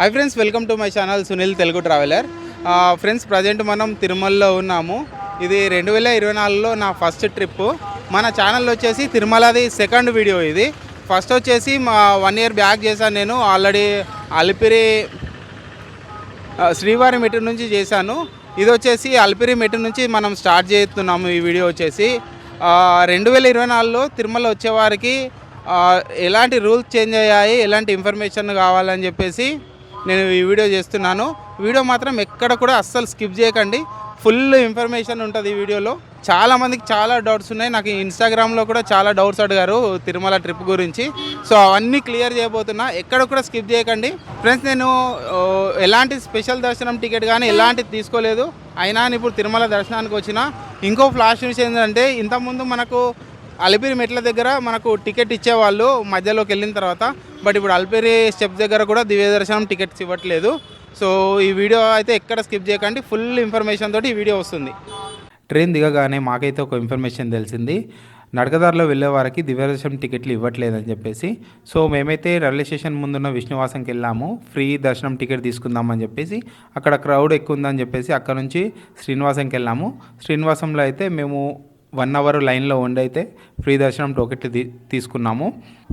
Hi friends welcome to my channel Sunil Telugu traveller. Friends present మనం తిరుమలలో ఉన్నాము. ఇది రెండు వేల ఇరవై నాలుగులో నా ఫస్ట్ ట్రిప్ మన ఛానల్ వచ్చేసి తిరుమలది సెకండ్ వీడియో ఇది. ఫస్ట్ వచ్చేసి మా వన్ ఇయర్ బ్యాక్ చేశాను నేను. ఆల్రెడీ అలిపిరి శ్రీవారి మెట్టు నుంచి చేశాను. ఇది వచ్చేసి అలిపిరి మెట్టు నుంచి మనం స్టార్ట్ చేస్తున్నాము ఈ వీడియో వచ్చేసి. రెండు వేల ఇరవై నాలుగులో తిరుమల వచ్చేవారికి ఎలాంటి రూల్స్ చేంజ్ అయ్యాయి ఎలాంటి ఇన్ఫర్మేషన్ కావాలని చెప్పేసి నేను ఈ వీడియో చేస్తున్నాను. వీడియో మాత్రం ఎక్కడ కూడా అస్సలు స్కిప్ చేయకండి. ఫుల్ ఇన్ఫర్మేషన్ ఉంటుంది ఈ వీడియోలో. చాలామందికి చాలా డౌట్స్ ఉన్నాయి. నాకు ఇన్స్టాగ్రామ్లో కూడా చాలా డౌట్స్ అడిగారు తిరుమల ట్రిప్ గురించి. సో అవన్నీ క్లియర్ చేయబోతున్నా. ఎక్కడ కూడా స్కిప్ చేయకండి. ఫ్రెండ్స్ నేను ఎలాంటి స్పెషల్ దర్శనం టికెట్ కానీ ఎలాంటిది తీసుకోలేదు. అయినా ఇప్పుడు తిరుమల దర్శనానికి వచ్చిన. ఇంకో ఫ్లాష్ న్యూస్ ఏంటంటే ఇంతకుముందు మనకు అలిపిరి మెట్ల దగ్గర మనకు టికెట్ ఇచ్చేవాళ్ళు మధ్యలోకి వెళ్ళిన తర్వాత బట్ ఇప్పుడు అలిపిరి స్టెప్ దగ్గర కూడా దివ్య దర్శనం టికెట్స్ ఇవ్వట్లేదు. సో ఈ వీడియో అయితే ఎక్కడ స్కిప్ చేయకండి ఫుల్ ఇన్ఫర్మేషన్ తోటి ఈ వీడియో వస్తుంది. ట్రైన్ దిగగానే మాకైతే ఒక ఇన్ఫర్మేషన్ తెలిసింది నడకదారిలో వెళ్ళే వారికి దివ్యదర్శనం టికెట్లు ఇవ్వట్లేదని చెప్పేసి సో మేమైతే రైల్వే స్టేషన్ ముందున్న విష్ణువాసంకి వెళ్ళాము ఫ్రీ దర్శనం టికెట్ తీసుకుందామని చెప్పేసి అక్కడ క్రౌడ్ ఎక్కువ ఉందని చెప్పేసి అక్కడ నుంచి శ్రీనివాసంకి వెళ్ళాము. శ్రీనివాసంలో అయితే మేము వన్ అవర్ లైన్లో ఉండి అయితే ఫ్రీ దర్శనం టికెట్ తీ తీసుకున్నాము.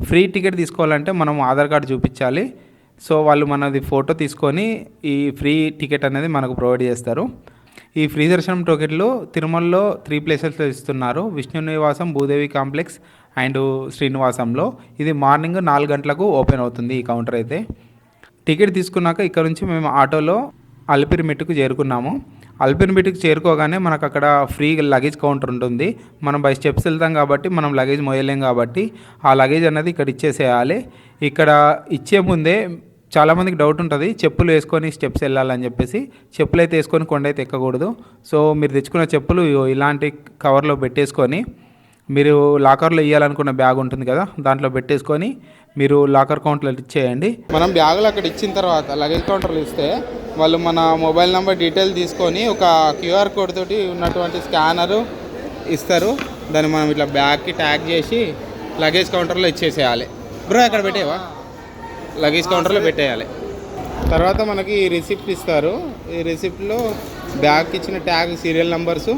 ఫ్రీ టికెట్ తీసుకోవాలంటే మనం ఆధార్ కార్డు చూపించాలి. సో వాళ్ళు మనది ఫోటో తీసుకొని ఈ ఫ్రీ టికెట్ అనేది మనకు ప్రొవైడ్ చేస్తారు. ఈ ఫ్రీ దర్శనం టోకెట్లు తిరుమలలో త్రీ ప్లేసెస్లో ఇస్తున్నారు. విష్ణు నివాసం భూదేవి కాంప్లెక్స్ అండ్ శ్రీనివాసంలో. ఇది మార్నింగ్ నాలుగు గంటలకు ఓపెన్ అవుతుంది ఈ కౌంటర్ అయితే. టికెట్ తీసుకున్నాక ఇక్కడ నుంచి మేము ఆటోలో అలిపిరి మెట్టుకు చేరుకున్నాము. అల్పిన్ మెట్టుకు చేరుకోగానే మనకు అక్కడ ఫ్రీ లగేజ్ కౌంటర్ ఉంటుంది. మనం బై స్టెప్స్ వెళ్తాం కాబట్టి మనం లగేజ్ మోయలేం కాబట్టి ఆ లగేజ్ అనేది ఇక్కడ ఇచ్చేసేయాలి. ఇక్కడ ఇచ్చే ముందే చాలామందికి డౌట్ ఉంటుంది చెప్పులు వేసుకొని స్టెప్స్ వెళ్ళాలని చెప్పేసి. చెప్పులు అయితే వేసుకొని కొండ అయితే ఎక్కకూడదు. సో మీరు తెచ్చుకున్న చెప్పులు ఇలాంటి కవర్లో పెట్టేసుకొని మీరు లాకర్లో ఇవ్వాలనుకున్న బ్యాగ్ ఉంటుంది కదా దాంట్లో పెట్టేసుకొని మీరు లాకర్ కౌంటర్లో ఇచ్చేయండి. మనం బ్యాగులు అక్కడ ఇచ్చిన తర్వాత లగేజ్ కౌంటర్లు ఇస్తే వాళ్ళు మన మొబైల్ నెంబర్ డీటెయిల్ తీసుకొని ఒక క్యూఆర్ కోడ్ తోటి ఉన్నటువంటి స్కానరు ఇస్తారు. దాన్ని మనం ఇట్లా బ్యాగ్కి ట్యాగ్ చేసి లగేజ్ కౌంటర్లో ఇచ్చేసేయాలి. బ్రో అక్కడ పెట్టేవా? లగేజ్ కౌంటర్లో పెట్టేయాలి. తర్వాత మనకి ఈ రిసిప్ట్ ఇస్తారు. ఈ రిసిప్ట్లో బ్యాగ్కి ఇచ్చిన ట్యాగ్ సీరియల్ నెంబర్సు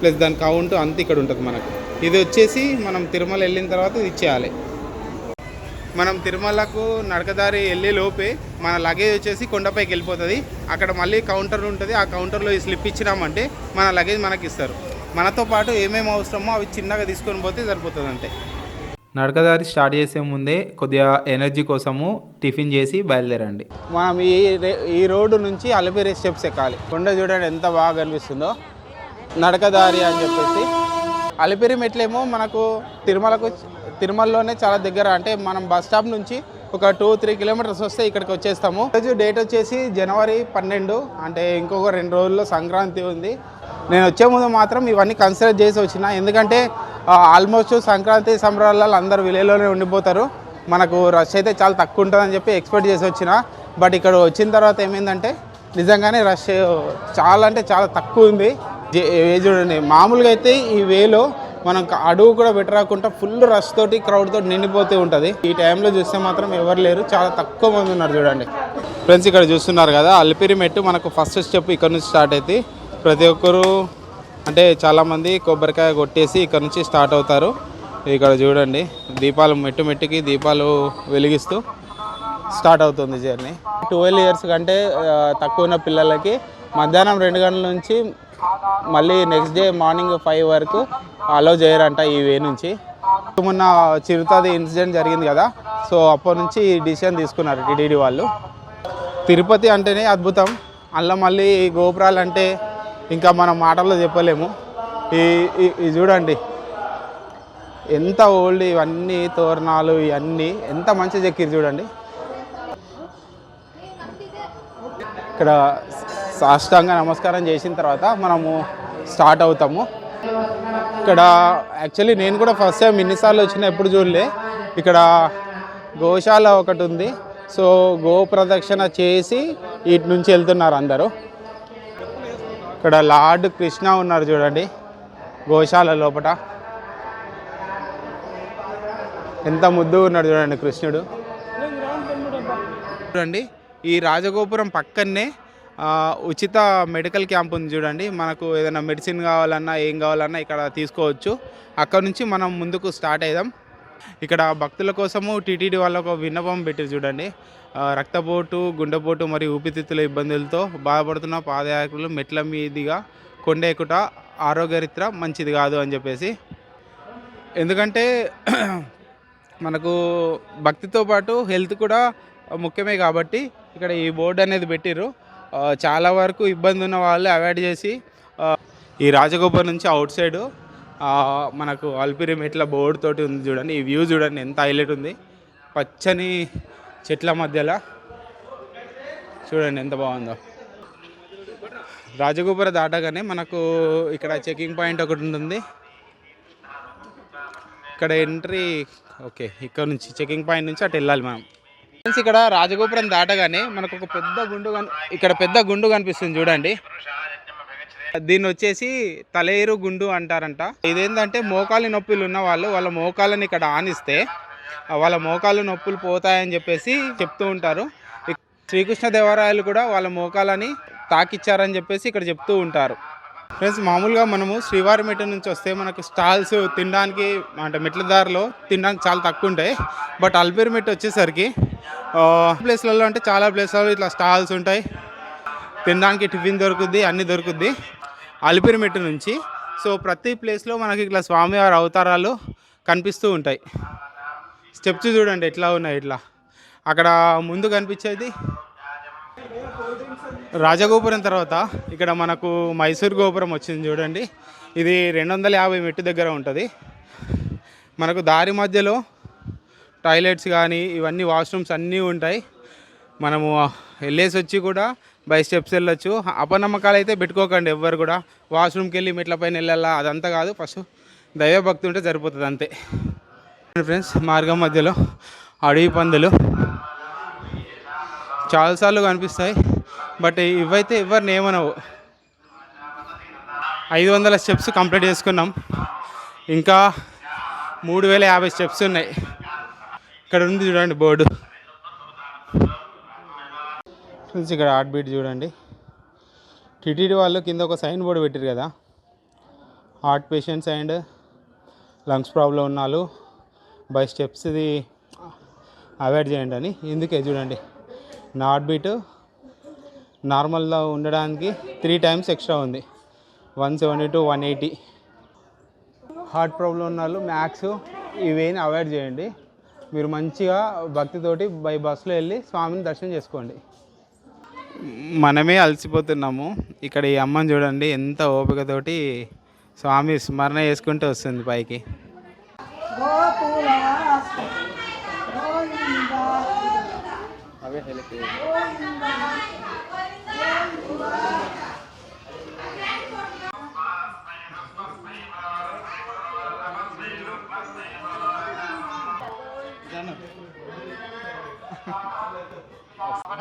ప్లస్ దాని కౌంట్ అంత ఇక్కడ ఉంటుంది మనకు. ఇది వచ్చేసి మనం తిరుమల వెళ్ళిన తర్వాత ఇది ఇచ్చేయాలి. మనం తిరుమలకు నడకదారి వెళ్ళే లోపే మన లగేజ్ వచ్చేసి కొండపైకి వెళ్ళిపోతుంది. అక్కడ మళ్ళీ కౌంటర్ ఉంటుంది. ఆ కౌంటర్లో ఈ స్లిప్ ఇచ్చినామంటే మన లగేజ్ మనకి ఇస్తారు. మనతో పాటు ఏమేమి అవసరమో అవి చిన్నగా తీసుకొని పోతే సరిపోతుంది అంతే. నడకదారి స్టార్ట్ చేసే ముందే కొద్దిగా ఎనర్జీ కోసము టిఫిన్ చేసి బయలుదేరండి. మనం ఈ ఈ రోడ్డు నుంచి అలిపిరి స్టెప్స్ ఎక్కాలి. కొండ చూడండి ఎంత బాగా కనిపిస్తుందో. నడకదారి అని చెప్పేసి అలిపిరి మెట్లేమో మనకు తిరుమలకు తిరుమలలోనే చాలా దగ్గర అంటే మనం బస్ స్టాప్ నుంచి ఒక టూ త్రీ కిలోమీటర్స్ వస్తే ఇక్కడికి వచ్చేస్తాము. రోజు డేట్ వచ్చేసి జనవరి పన్నెండు అంటే ఇంకొక రెండు రోజుల్లో సంక్రాంతి ఉంది. నేను వచ్చే ముందు మాత్రం ఇవన్నీ కన్సిడర్ చేసి వచ్చిన. ఎందుకంటే ఆల్మోస్ట్ సంక్రాంతి సంబరాలలో అందరూ విలేలోనే ఉండిపోతారు. మనకు రష్ అయితే చాలా తక్కువ ఉంటుందని చెప్పి ఎక్స్పెక్ట్ చేసి వచ్చిన. బట్ ఇక్కడ వచ్చిన తర్వాత ఏమైందంటే నిజంగానే రష్ చాలా అంటే చాలా తక్కువ ఉంది. ఏ చూడండి మామూలుగా అయితే ఈ వేలో మనం అడుగు కూడా పెట్టరాకుండా ఫుల్ రష్ తోటి క్రౌడ్ తోటి నిండిపోతూ ఉంటుంది. ఈ టైంలో చూస్తే మాత్రం ఎవరు లేరు చాలా తక్కువ మంది ఉన్నారు చూడండి. ఫ్రెండ్స్ ఇక్కడ చూస్తున్నారు కదా అల్పిరి మెట్టు మనకు ఫస్ట్ స్టెప్ ఇక్కడ నుంచి స్టార్ట్ అవుతుంది ప్రతి ఒక్కరు అంటే చాలామంది కొబ్బరికాయ కొట్టేసి ఇక్కడ నుంచి స్టార్ట్ అవుతారు. ఇక్కడ చూడండి దీపాలు మెట్టు మెట్టుకి దీపాలు వెలిగిస్తూ స్టార్ట్ అవుతుంది జర్నీ ట్వెల్వ్ ఇయర్స్ కంటే తక్కువ ఉన్న పిల్లలకి మధ్యాహ్నం రెండు గంటల నుంచి మళ్ళీ నెక్స్ట్ డే మార్నింగ్ ఫైవ్ వరకు అలో చేయరంట ఈ వే నుంచి. మొన్న చిరుతది ఇన్సిడెంట్ జరిగింది కదా సో అప్పటి నుంచి ఈ డిసిషన్ తీసుకున్నారు టీడీడీ వాళ్ళు. తిరుపతి అంటేనే అద్భుతం. అందులో మళ్ళీ గోపురాలు అంటే ఇంకా మనం మాటల్లో చెప్పలేము. ఈ ఈ చూడండి. ఎంత ఓల్డ్ ఇవన్నీ తోరణాలు ఇవన్నీ ఎంత మంచి చెక్కిరు చూడండి. ఇక్కడ సాష్టాంగ నమస్కారం చేసిన తర్వాత మనము స్టార్ట్ అవుతాము. ఇక్కడ యాక్చువల్లీ నేను కూడా ఫస్ట్ టైం ఎన్నిసార్లు వచ్చిన ఎప్పుడు చూడలే. ఇక్కడ గోశాల ఒకటి ఉంది. సో గో ప్రదక్షిణ చేసి ఇటు నుంచి వెళ్తున్నారు అందరూ. ఇక్కడ లార్డ్ కృష్ణ ఉన్నారు చూడండి. గోశాల లోపట. ఎంత ముద్దు ఉన్నాడు చూడండి కృష్ణుడు. చూడండి ఈ రాజగోపురం పక్కనే ఉచిత మెడికల్ క్యాంప్ ఉంది చూడండి. మనకు ఏదైనా మెడిసిన్ కావాలన్నా ఏం కావాలన్నా ఇక్కడ తీసుకోవచ్చు. అక్కడ నుంచి మనం ముందుకు స్టార్ట్ అవుదాం ఇక్కడ భక్తుల కోసము టీటీడీ వాళ్ళ ఒక విన్నపం పెట్టి చూడండి. రక్తపోటు గుండెపోటు మరియు ఊపిరితిత్తుల ఇబ్బందులతో బాధపడుతున్న పాదయాత్రలు మెట్ల మీదిగా కొండ ఎక్కుట ఆరోగ్యరీత్యా మంచిది కాదు అని చెప్పేసి. ఎందుకంటే మనకు భక్తితో పాటు హెల్త్ కూడా ముఖ్యమే కాబట్టి ఇక్కడ ఈ బోర్డు అనేది పెట్టిర్రు చాలా వరకు ఇబ్బంది ఉన్న వాళ్ళు అవాయిడ్ చేసి ఈ రాజగోపురం నుంచి అవుట్ సైడ్ మనకు అల్పిరి మెట్ల బోర్డు తోటి ఉంది చూడండి. ఈ వ్యూ చూడండి ఎంత హైలైట్ ఉంది. పచ్చని చెట్ల మధ్యలో. చూడండి ఎంత బాగుందో. రాజగోపుర దాటగానే మనకు ఇక్కడ చెకింగ్ పాయింట్ ఒకటి ఉంటుంది. ఇక్కడ ఎంట్రీ ఓకే ఇక్కడ నుంచి చెకింగ్ పాయింట్ నుంచి అటు వెళ్ళాలి మనం. ఫ్రెండ్స్ ఇక్కడ రాజగోపురం దాటగానే మనకు ఒక పెద్ద గుండు ఇక్కడ పెద్ద గుండు కనిపిస్తుంది చూడండి. దీన్ని వచ్చేసి తలేరు గుండు అంటారంట. ఇదేంటంటే మోకాలి నొప్పులు ఉన్న వాళ్ళు వాళ్ళ మోకాళ్ళని ఇక్కడ ఆనిస్తే వాళ్ళ మోకాలు నొప్పులు పోతాయని చెప్పేసి చెప్తూ ఉంటారు. శ్రీకృష్ణ శ్రీకృష్ణదేవరాయలు కూడా వాళ్ళ మోకాలని తాకిచ్చారని చెప్పేసి ఇక్కడ చెప్తూ ఉంటారు. ఫ్రెండ్స్ మామూలుగా మనము శ్రీవారి మెట్ల నుంచి వస్తే మనకు స్టాల్స్ తినడానికి అంటే మెట్ల దారిలో తినడానికి చాలా తక్కువ ఉంటాయి. బట్ అల్పేరు మెట్టు వచ్చేసరికి ప్లేస్లలో అంటే చాలా ప్లేస్లలో ఇట్లా స్టాల్స్ ఉంటాయి. తినడానికి టిఫిన్ దొరుకుద్ది అన్నీ దొరుకుద్ది. అలిపిరి మెట్టు నుంచి. సో ప్రతి ప్లేస్లో మనకి ఇట్లా స్వామివారి అవతారాలు కనిపిస్తూ ఉంటాయి. స్టెప్స్ చూడండి ఎట్లా ఉన్నాయి ఇట్లా. అక్కడ ముందు కనిపించేది రాజగోపురం తర్వాత ఇక్కడ మనకు మైసూర్ గోపురం వచ్చింది చూడండి. ఇది రెండు వందల యాభై మెట్టు దగ్గర ఉంటుంది. మనకు దారి మధ్యలో టాయిలెట్స్ కానీ ఇవన్నీ వాష్రూమ్స్ అన్నీ ఉంటాయి. మనము వెళ్ళేసి వచ్చి కూడా బై స్టెప్స్ వెళ్ళొచ్చు. అపనమ్మకాలు అయితే పెట్టుకోకండి ఎవ్వరు కూడా. వాష్రూమ్కి వెళ్ళి మెట్ల పైన వెళ్ళాలా? అదంతా కాదు. ఫస్ట్ దైవభక్తి ఉంటే సరిపోతుంది అంతే. ఫ్రెండ్స్ మార్గం మధ్యలో అడవి పందులు. చాలాసార్లు కనిపిస్తాయి. బట్ ఇవైతే ఎవరిని ఏమనవు. ఐదు వందల స్టెప్స్ కంప్లీట్ చేసుకున్నాం. ఇంకా మూడు వేల యాభై స్టెప్స్ ఉన్నాయి. ఇక్కడ ఉంది చూడండి బోర్డు. ఫ్రెండ్స్ ఇక్కడ హార్ట్ బీట్ చూడండి. టిటిడి వాళ్ళు కింద ఒక సైన్ బోర్డు పెట్టారు కదా. Heart patients and lungs problem ఉన్న వాళ్ళు బై స్టెప్స్ ఇది అవాయిడ్ చేయండి అని. ఇందుకే చూడండి. నా హార్ట్ బీట్ నార్మల్గా ఉండడానికి త్రీ టైమ్స్ ఎక్స్ట్రా ఉంది. One seventy to one eighty. Heart problem ఉన్న వాళ్ళు మ్యాక్స్ ఇవేని అవాయిడ్ చేయండి. మీరు మంచిగా భక్తితోటి బై బస్సులో వెళ్ళి స్వామిని దర్శనం చేసుకోండి. మనమే అలసిపోతున్నాము. ఇక్కడ ఈ అమ్మని చూడండి ఎంత ఓపికతోటి స్వామి స్మరణ చేసుకుంటూ వస్తుంది పైకి.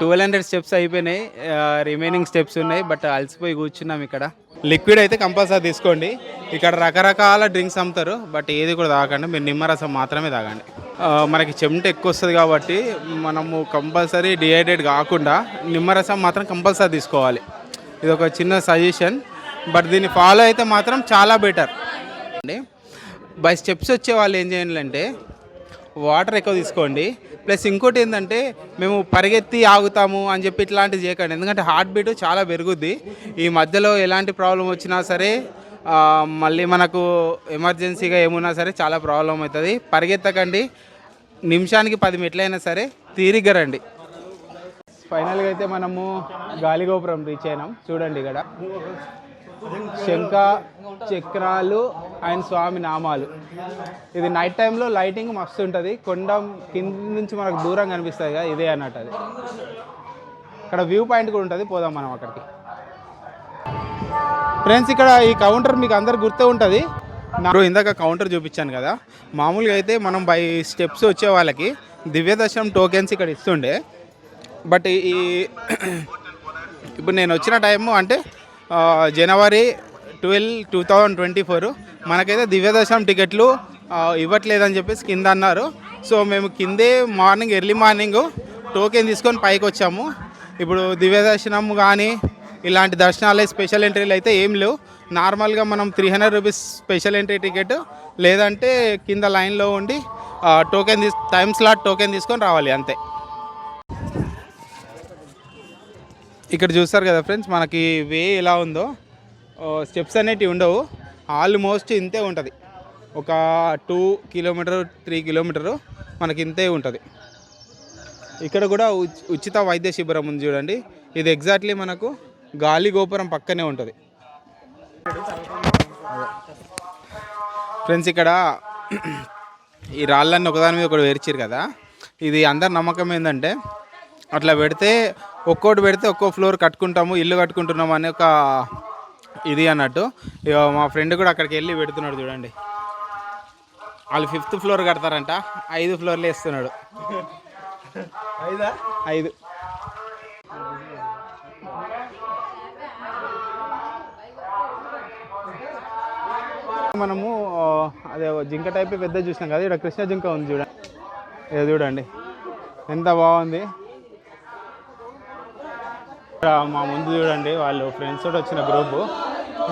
ట్వెల్వ్ హండ్రెడ్ స్టెప్స్ అయిపోయినాయి రిమైనింగ్ స్టెప్స్ ఉన్నాయి బట్ అలసిపోయి కూర్చున్నాం ఇక్కడ. లిక్విడ్ అయితే కంపల్సరీ తీసుకోండి. ఇక్కడ రకరకాల డ్రింక్స్ అమ్ముతారు బట్ ఏది కూడా తాగండి మీరు నిమ్మరసం మాత్రమే తాగండి. మనకి చెమట ఎక్కువ వస్తుంది కాబట్టి మనము కంపల్సరీ డిహైడ్రేట్ కాకుండా నిమ్మరసం మాత్రం కంపల్సరీ తీసుకోవాలి. ఇది ఒక చిన్న సజెషన్ బట్ దీన్ని ఫాలో అయితే మాత్రం చాలా బెటర్. అండి బై స్టెప్స్ వచ్చే వాళ్ళు ఏం చేయాలంటే వాటర్ ఎక్కువ తీసుకోండి. ప్లస్ ఇంకోటి ఏంటంటే మేము పరిగెత్తి ఆగుతాము అని చెప్పి ఇట్లాంటివి చేయకండి. ఎందుకంటే హార్ట్ బీట్ చాలా పెరుగుద్ది. ఈ మధ్యలో ఎలాంటి ప్రాబ్లం వచ్చినా సరే మళ్ళీ మనకు ఎమర్జెన్సీగా ఏమున్నా సరే చాలా ప్రాబ్లం అవుతుంది. పరిగెత్తకండి. నిమిషానికి పది మెట్లైనా సరే తీరిగ్గా రండి. ఫైనల్గా అయితే మనము గాలిగోపురం రీచ్ అయినాం. చూడండి ఇక్కడ. శంఖ చక్రాలు అండ్ స్వామి నామాలు. ఇది నైట్ టైంలో లైటింగ్ మస్తు ఉంటుంది. కొండ కింద నుంచి మనకు దూరం కనిపిస్తుంది కదా ఇదే అన్నట్టు అది. ఇక్కడ వ్యూ పాయింట్ కూడా ఉంటుంది. పోదాం మనం అక్కడికి. ఫ్రెండ్స్ ఇక్కడ ఈ కౌంటర్ మీకు అందరు గుర్తు ఉంటుంది. నాకు ఇందాక కౌంటర్ చూపించాను కదా. మామూలుగా అయితే మనం బై స్టెప్స్ వచ్చే వాళ్ళకి దివ్య దర్శనం టోకెన్స్ ఇక్కడ ఇస్తుండే. బట్ ఈ ఇప్పుడు నేను వచ్చిన టైము అంటే జనవరి twelve two thousand twenty four మనకైతే దివ్యదర్శనం టికెట్లు ఇవ్వట్లేదని చెప్పేసి కింద అన్నారు. సో మేము కిందే మార్నింగ్ ఎర్లీ మార్నింగ్ టోకెన్ తీసుకొని పైకి వచ్చాము. ఇప్పుడు దివ్య దర్శనం కానీ ఇలాంటి దర్శనాలే స్పెషల్ ఎంట్రీలు అయితే ఏం లేవు. నార్మల్గా మనం three hundred rupees special entry ticket లేదంటే కింద లైన్లో ఉండి టోకెన్ తీసు టైం స్లాట్ టోకెన్ తీసుకొని రావాలి అంతే. ఇక్కడ చూస్తారు కదా ఫ్రెండ్స్ మనకి వే ఎలా ఉందో స్టెప్స్ అనేటివి ఉండవు. ఆల్మోస్ట్ ఇంతే ఉంటుంది. ఒక టూ కిలోమీటర్ త్రీ కిలోమీటరు మనకి ఇంతే ఉంటుంది. ఇక్కడ కూడా ఉచిత వైద్య శిబిరం ఉంది చూడండి. ఇది ఎగ్జాక్ట్లీ మనకు గాలి గోపురం పక్కనే ఉంటుంది. ఫ్రెండ్స్ ఇక్కడ ఈ రాళ్ళన్నీ ఒకదాని మీద ఒకటి వేర్చారు కదా. ఇది అందరి నమ్మకం ఏంటంటే అట్లా పెడితే ఒక్కోటి పెడితే ఒక్కో ఫ్లోర్ కట్టుకుంటాము ఇల్లు కట్టుకుంటున్నాము అనే ఒక ఇది అన్నట్టు. ఇగో మా ఫ్రెండ్ కూడా అక్కడికి వెళ్ళి పెడుతున్నాడు చూడండి. వాళ్ళు ఫిఫ్త్ ఫ్లోర్ కడతారంట ఐదు ఫ్లోర్లు వేస్తున్నాడు ఐదు. మనము అదే జింక టైప్ పెద్ద చూసినాం కదా ఇక్కడ కృష్ణ జింక ఉంది చూడండి. ఇది చూడండి ఎంత బాగుంది. మా ముందు చూడండి వాళ్ళు ఫ్రెండ్స్ తోటి వచ్చిన గ్రూపు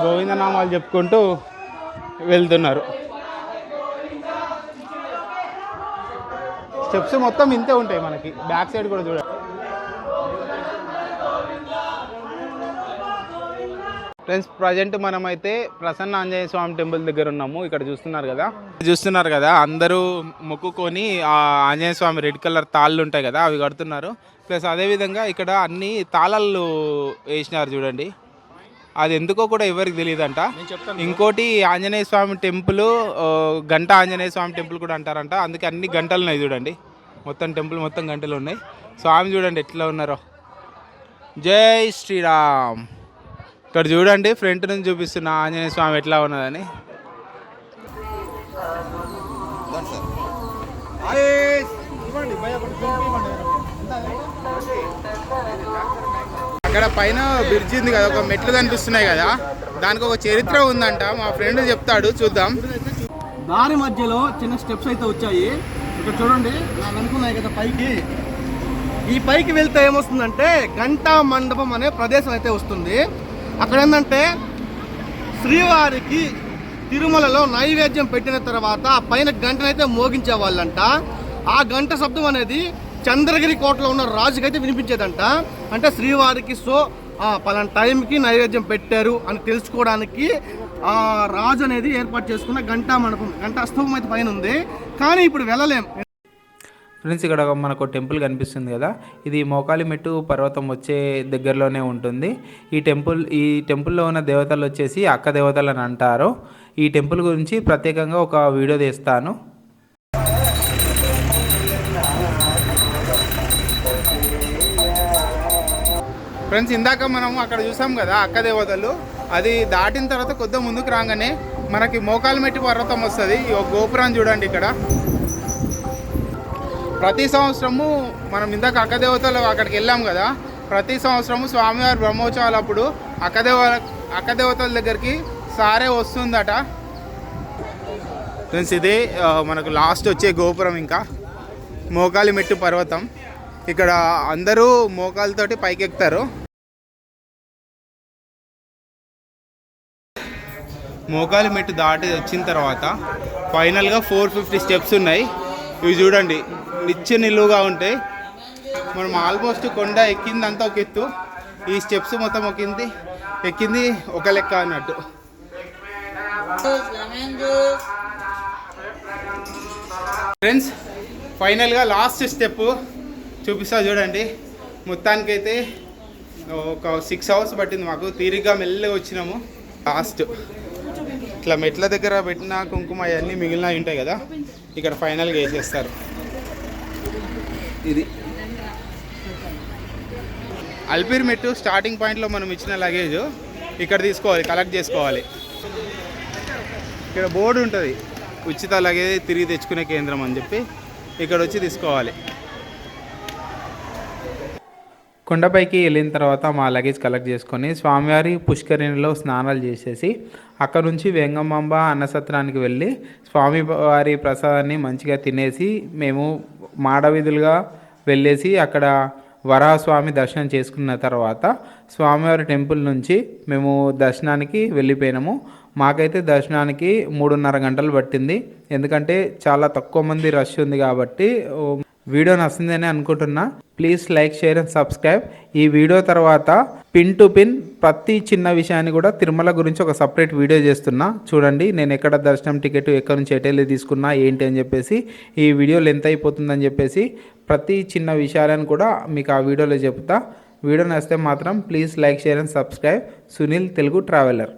గోవిందనామాలు చెప్పుకుంటూ వెళ్తున్నారు. స్టెప్స్ మొత్తం ఇంతే ఉంటాయి మనకి. బ్యాక్ సైడ్ కూడా చూడండి. ఫ్రెండ్స్ ప్రజెంట్ మనమైతే ప్రసన్న ఆంజనేయ స్వామి టెంపుల్ దగ్గర ఉన్నాము. ఇక్కడ చూస్తున్నారు కదా. చూస్తున్నారు కదా అందరూ మొక్కుకొని ఆ ఆంజనేయ స్వామి రెడ్ కలర్ తాళ్ళు ఉంటాయి కదా అవి కడుతున్నారు. ప్లస్ అదేవిధంగా ఇక్కడ అన్ని తాళాలు వేసినారు చూడండి. అది ఎందుకో కూడా ఎవరికి తెలియదంట. ఇంకోటి ఆంజనేయ స్వామి టెంపుల్ గంట ఆంజనేయ స్వామి టెంపుల్ కూడా అంటారంట. అందుకే అన్ని గంటలు ఉన్నాయి చూడండి. మొత్తం టెంపుల్ మొత్తం గంటలు ఉన్నాయి. స్వామి చూడండి ఎట్లా ఉన్నారో. జై శ్రీరామ్. ఇక్కడ చూడండి ఫ్రంట్ నుంచి చూపిస్తున్న ఆంజనేయ స్వామి ఎట్లా ఉన్నదని. అక్కడ పైన బ్రిడ్జ్ ఉంది కదా ఒక మెట్లు కనిపిస్తున్నాయి కదా. దానికి ఒక చరిత్ర ఉందంట మా ఫ్రెండ్ చెప్తాడు చూద్దాం. దారి మధ్యలో చిన్న స్టెప్స్ అయితే వచ్చాయి. ఇక్కడ చూడండి నాకు అనుకున్నాయి కదా పైకి. ఈ పైకి వెళ్తే ఏమొస్తుందంటే ఘంటా మండపం అనే ప్రదేశం అయితే వస్తుంది. అక్కడ ఏంటంటే శ్రీవారికి తిరుమలలో నైవేద్యం పెట్టిన తర్వాత పైన గంటనైతే మోగించే వాళ్ళంట ఆ గంట శబ్దం అనేది చంద్రగిరి కోటలో ఉన్న రాజుకైతే వినిపించేదంట. అంటే శ్రీవారికి సో పలానా టైంకి నైవేద్యం పెట్టారు అని తెలుసుకోవడానికి ఆ రాజు అనేది ఏర్పాటు చేసుకున్న గంటా మండపం గంటా స్తూపం అయితే పైన ఉంది. కానీ ఇప్పుడు వెళ్ళలేం. ఫ్రెండ్స్ ఇక్కడ ఒక మనకు టెంపుల్ కనిపిస్తుంది కదా. ఇది మోకాలిమెట్టు పర్వతం వచ్చే దగ్గరలోనే ఉంటుంది. ఈ టెంపుల్ ఈ టెంపుల్లో ఉన్న దేవతలు వచ్చేసి అక్క దేవతలు అని అంటారు. ఈ టెంపుల్ గురించి ప్రత్యేకంగా ఒక వీడియో తీస్తాను. ఫ్రెండ్స్ ఇందాక మనం అక్కడ చూసాం కదా అక్క దేవతలు. అది దాటిన తర్వాత కొద్దిగా ముందుకు రాగానే మనకి మోకాలమెట్టి పర్వతం వస్తుంది. ఈ గోపురం చూడండి ఇక్కడ. ప్రతి సంవత్సరము మనం ఇందాక అక్కదేవతలు అక్కడికి వెళ్ళాం కదా. ప్రతి సంవత్సరము స్వామివారి బ్రహ్మోత్సవాలు అప్పుడు అక్కదేవ అక్కదేవతల దగ్గరికి సారే వస్తుందట. ఫ్రెండ్స్ ఇది మనకు లాస్ట్ వచ్చే గోపురం ఇంకా. మోకాలి మెట్టు పర్వతం. ఇక్కడ అందరూ మోకాలతోటి పైకి మోకాలు మోకాలి మెట్టు దాటి వచ్చిన తర్వాత ఫైనల్గా ఫోర్ ఫిఫ్టీ స్టెప్స్ ఉన్నాయి. ఇవి చూడండి నిత్య నిలువుగా ఉంటాయి. మనం ఆల్మోస్ట్ కొండ ఎక్కిందంతా ఒక ఎత్తు. ఈ స్టెప్స్ మొత్తం ఒక ఎక్కింది ఒక లెక్క అన్నట్టు. ఫ్రెండ్స్ ఫైనల్గా లాస్ట్ స్టెప్ చూపిస్తా చూడండి. మొత్తానికైతే ఒక సిక్స్ అవర్స్ పట్టింది మాకు. తీరిగ్గా మెల్లగా వచ్చినాము. లాస్ట్ ఇట్లా మెట్ల దగ్గర పెట్టిన కుంకుమ అవన్నీ మిగిలినవి ఉంటాయి కదా. ఇక్కడ ఫైనల్గా వేసేస్తారు. ఇది. అల్పీర్ మెట్టు స్టార్టింగ్ పాయింట్లో మనం ఇచ్చిన లగేజ్ ఇక్కడ తీసుకోవాలి కలెక్ట్ చేసుకోవాలి. ఇక్కడ బోర్డు ఉంటుంది. ఉచిత లగేజ్ తిరిగి తెచ్చుకునే కేంద్రం అని చెప్పి ఇక్కడ వచ్చి తీసుకోవాలి. కొండపైకి వెళ్ళిన తర్వాత మా లగేజ్ కలెక్ట్ చేసుకొని స్వామివారి పుష్కరిణిలో స్నానాలు చేసేసి అక్కడ నుంచి వెంగమాంబ అన్నసత్రానికి వెళ్ళి స్వామివారి ప్రసాదాన్ని మంచిగా తినేసి మేము మాడవీధులుగా వెళ్ళేసి అక్కడ వరాహస్వామి దర్శనం చేసుకున్న తర్వాత స్వామివారి టెంపుల్ నుంచి మేము దర్శనానికి వెళ్ళిపోయినాము. మాకైతే దర్శనానికి మూడున్నర గంటలు పట్టింది. ఎందుకంటే చాలా తక్కువ మంది రష్ ఉంది కాబట్టి వీడియో నచ్చిందని అనుకుంటున్నా. Please like share and subscribe. ఈ వీడియో తర్వాత పిన్ టు పిన్ ప్రతి చిన్న విషయాన్ని కూడా తిరుమల గురించి ఒక సపరేట్ వీడియో చేస్తున్నా. చూడండి నేను ఎక్కడ దర్శనం టికెట్ ఎక్కడి నుంచి ఎటెళ్ళి తీసుకున్నా ఏంటి అని చెప్పేసి ఈ వీడియో లెంత్ అయిపోతుందని చెప్పేసి ప్రతి చిన్న విషయాలను కూడా మీకు ఆ వీడియోలో చెప్తా. వీడియో నచ్చితే మాత్రం please like share and subscribe. Sunil Telugu traveller.